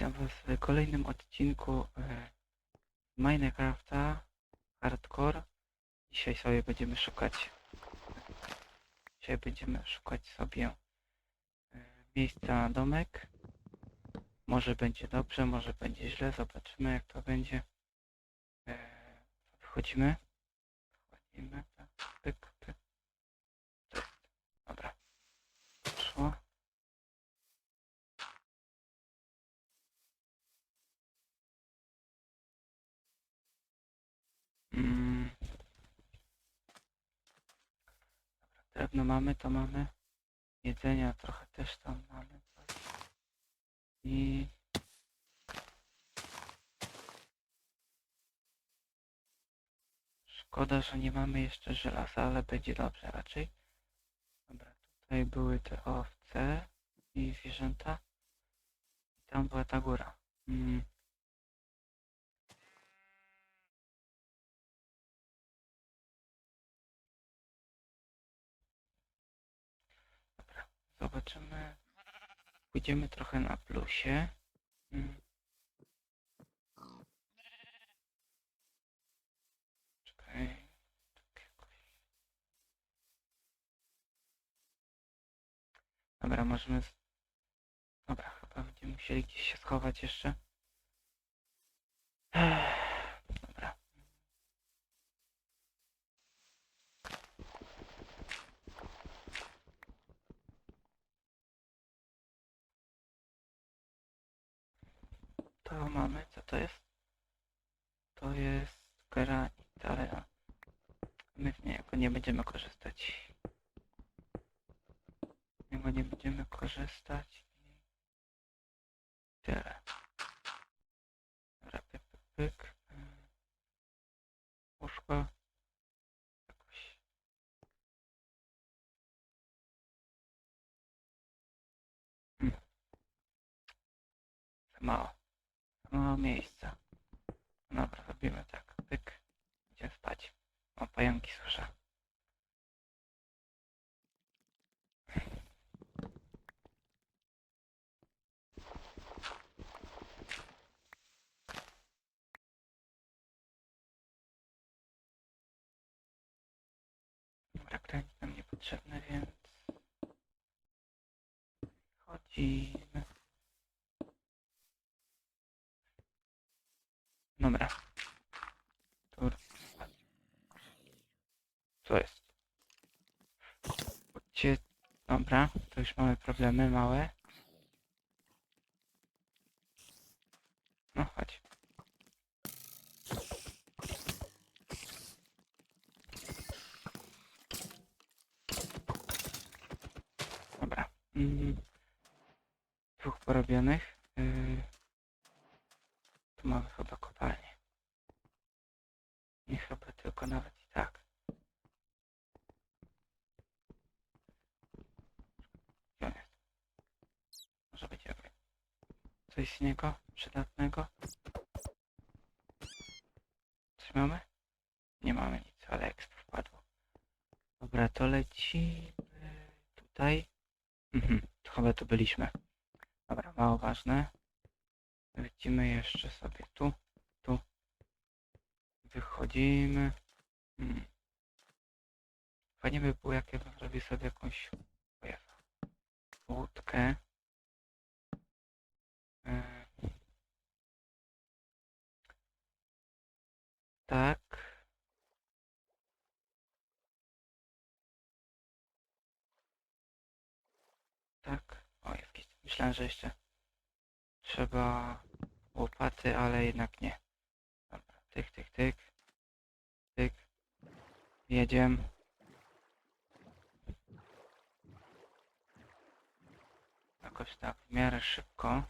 Witam Was w kolejnym odcinku e, Minecrafta Hardcore. Dzisiaj sobie będziemy szukać Dzisiaj będziemy szukać sobie e, miejsca na domek. Może będzie dobrze, może będzie źle, zobaczymy jak to będzie. E, Wchodzimy. Wchodzimy. tak, pyk. To jest. Dobra. Szło. Mm. Dobra, drewno mamy, to mamy. Jedzenia trochę też tam mamy. I... Szkoda, że nie mamy jeszcze żelaza, ale będzie dobrze raczej. Dobra, tutaj były te owce i zwierzęta. I tam była ta góra. Mm. Zobaczymy. Pójdziemy trochę na plusie. Mm. Czekaj. Dobra, możemy... Dobra, chyba będziemy musieli gdzieś się schować jeszcze. Dobra. To mamy, co to jest? To jest granit, ale my z niego nie będziemy korzystać. Z niego nie będziemy korzystać tyle. Dobra, pyk, pyk. Ym, Łóżko. Hmm. Mało. Mało miejsca. Dobra, robimy tak. Pyk. Idziemy spać. O, pająki słyszę. Dobra, granit nam niepotrzebny, więc... Chodzimy. Dobra. Tur. Co jest? Chodźcie. Dobra, to już mamy problemy małe. No chodź. Dobra. Mm. Dwóch porobionych. Yy. Tu mamy chyba kopalnię. Nie chyba, tylko nawet i tak. Gdzie on jest? Może być jakby coś z niego przydatnego? Mamy? Nie mamy nic, ale exp wpadło. Dobra, to lecimy tutaj. Mhm, chyba tu byliśmy. Dobra, mało ważne. Lecimy jeszcze sobie tu, tu. Wychodzimy. Hmm. Fajnie by było, jak zrobił sobie jakąś o Jezu, łódkę. E, Tak. Tak. O, jakieś. Myślałem, że jeszcze trzeba łopaty, ale jednak nie. Dobra, tyk, tyk, tyk. Tyk. Jedziemy. Jakoś tak w miarę szybko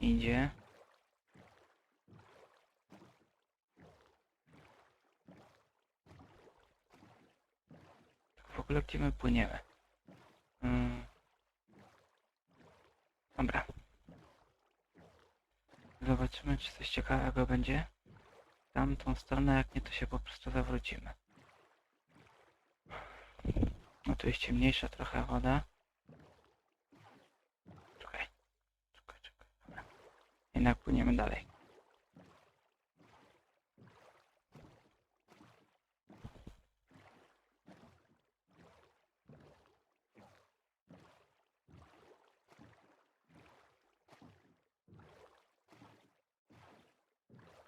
idzie. Ogóle gdzie my płyniemy? Mm. Dobra. Zobaczymy, czy coś ciekawego będzie. Tamtą stronę, jak nie, to się po prostu zawrócimy. No tu jest ciemniejsza trochę woda. Czekaj. Czekaj, czekaj. Dobra. Jednak płyniemy dalej.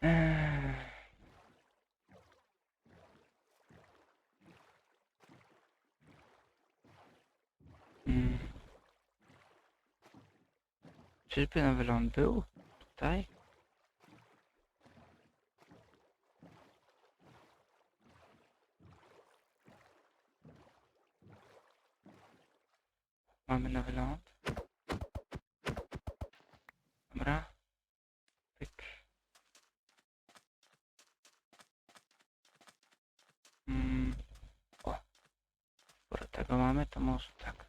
Eee. Mm. Czyżby nowy ląd był? Tutaj? Mamy nowy ląd. Dobra. To może tak.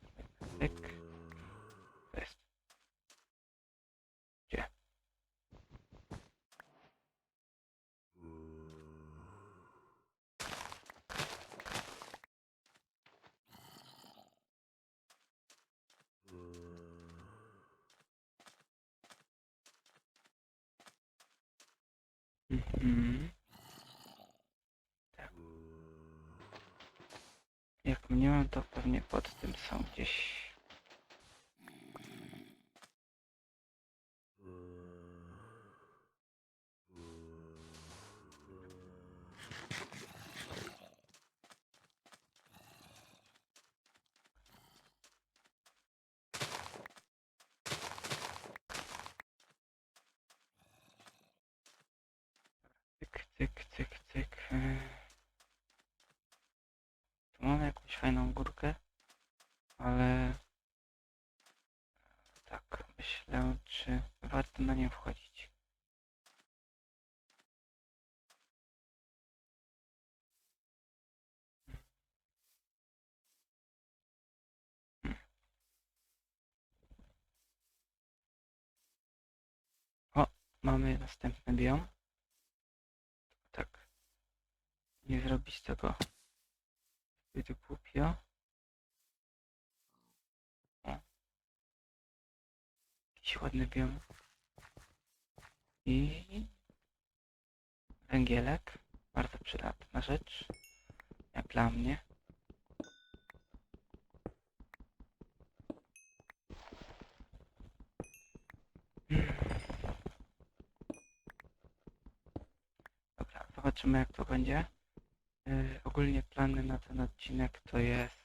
Mhm. Mniemam, to pewnie pod tym są gdzieś. Cyk, cyk, cyk, cyk. Yy. Tu mamy jakąś fajną górkę, ale tak myślę, czy warto na nią wchodzić. Hmm. O, mamy następny biom. Tak. Nie zrobić tego zbyt głupio. O. Jakiś ładny biom. I węgielek. Bardzo przydatna rzecz. Jak dla mnie. Dobra, zobaczymy jak to będzie. Yy, ogólnie plany na ten odcinek to jest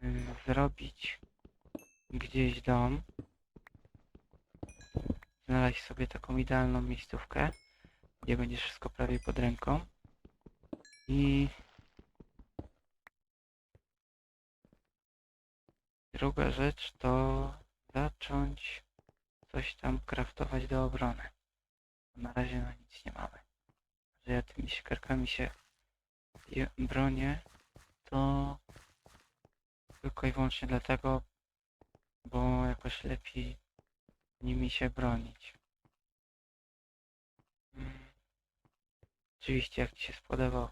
yy, zrobić gdzieś dom, znaleźć sobie taką idealną miejscówkę, gdzie będzie wszystko prawie pod ręką i druga rzecz to zacząć coś tam kraftować do obrony. Na razie no nic nie mamy. Że ja tymi siekierkami się bronię, to tylko i wyłącznie dlatego, bo jakoś lepiej nimi się bronić. Mm. Oczywiście jak Ci się spodobał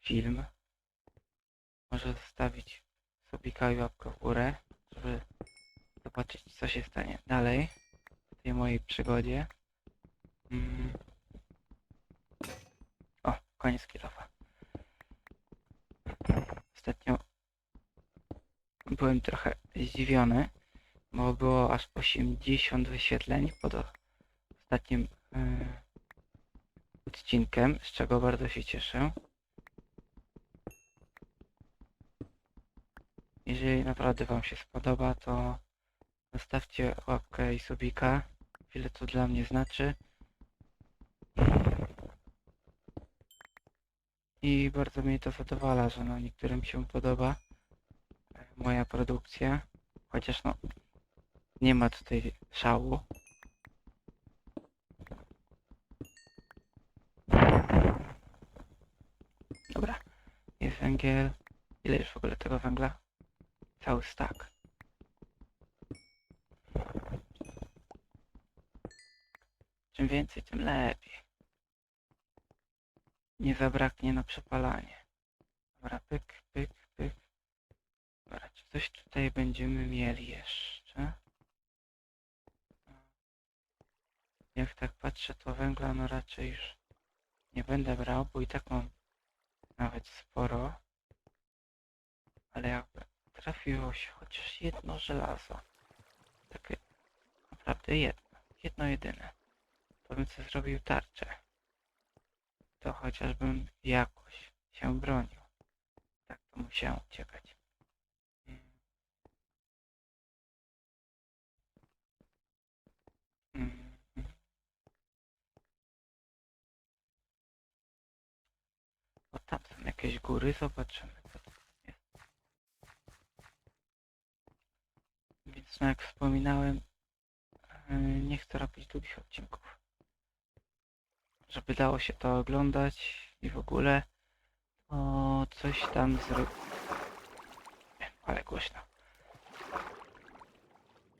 film, może zostawić subika i łapkę w górę, żeby zobaczyć co się stanie dalej w tej mojej przygodzie. Mm. Koniec kilofa. Ostatnio byłem trochę zdziwiony, bo było aż 80 wyświetleń pod ostatnim yy, odcinkiem, z czego bardzo się cieszę. Jeżeli naprawdę Wam się spodoba, to zostawcie łapkę i subika. Wiele to dla mnie znaczy. I bardzo mnie to zadowala, że no niektórym się podoba e, moja produkcja. Chociaż no nie ma tutaj szału. Dobra, jest węgiel. Ile już w ogóle tego węgla? Cały stak. Czym więcej, tym lepiej. Nie zabraknie na przepalanie. Dobra, pyk, pyk, pyk. Dobra, czy coś tutaj będziemy mieli jeszcze? Jak tak patrzę, to węgla no raczej już nie będę brał, bo i tak mam nawet sporo. Ale jakby trafiło się chociaż jedno żelazo. Takie naprawdę jedno. Jedno jedyne. To bym sobie zrobił tarczę. To chociażbym jakoś się bronił. Tak to musiałem uciekać. Mm. Mm. O tam są jakieś góry, zobaczymy co to jest. Więc no jak wspominałem, yy, nie chcę robić długich odcinków. Żeby dało się to oglądać i w ogóle to coś tam zro... Nie, Ale głośno.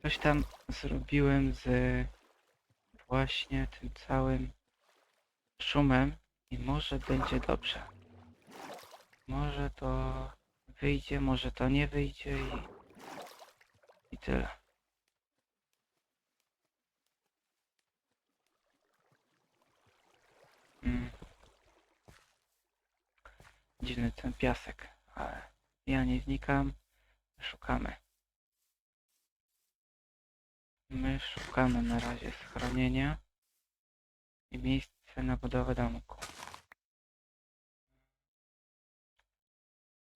Coś tam zrobiłem z właśnie tym całym szumem i może będzie dobrze. Może to wyjdzie, może to nie wyjdzie i, i tyle. Mm. Dziwny ten piasek, ale ja nie wnikam. Szukamy. My szukamy na razie schronienia i miejsce na budowę domku.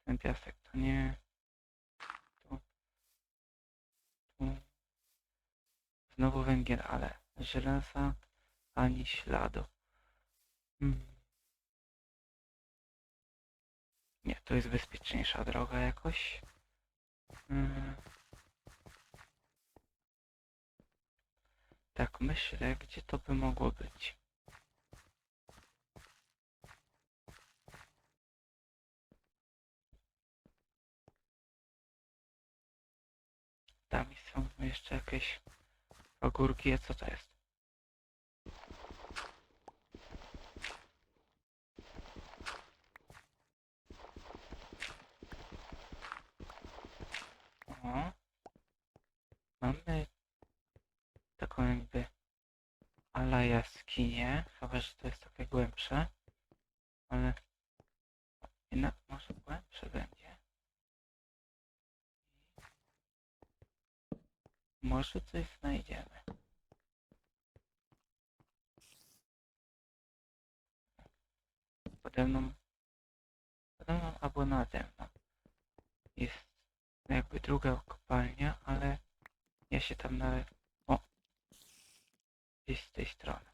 Ten piasek to nie. Tu. Tu. Znowu węgiel, ale żelaza ani śladu. Hmm. Nie, to jest bezpieczniejsza droga jakoś. Hmm. Tak myślę, gdzie to by mogło być. Tam są jeszcze jakieś ogórki, a co to jest? O. Mamy taką jakby ala jaskinię, chyba że to jest takie głębsze, ale jednak może głębsze będzie. Może coś znajdziemy. Pode mną, pode albo nade mną jest jakby druga kopalnia, ale ja się tam nawet... O! Gdzieś z tej strony.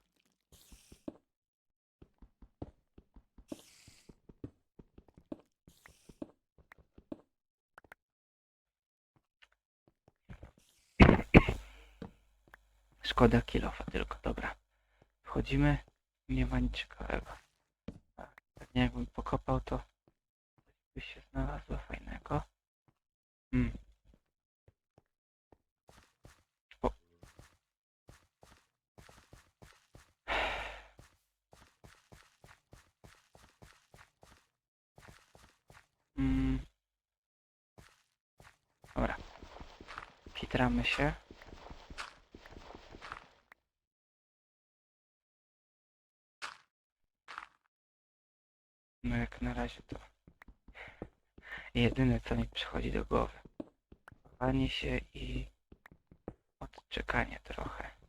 Szkoda kilofa tylko, dobra. Wchodzimy, nie ma nic ciekawego. A, Pewnie jakbym pokopał, to by się znalazło fajnego. Mm. O. Mm. Dobra. Kitramy się. No jak na razie to jedyne co mi przychodzi do głowy. Chowanie się i odczekanie trochę.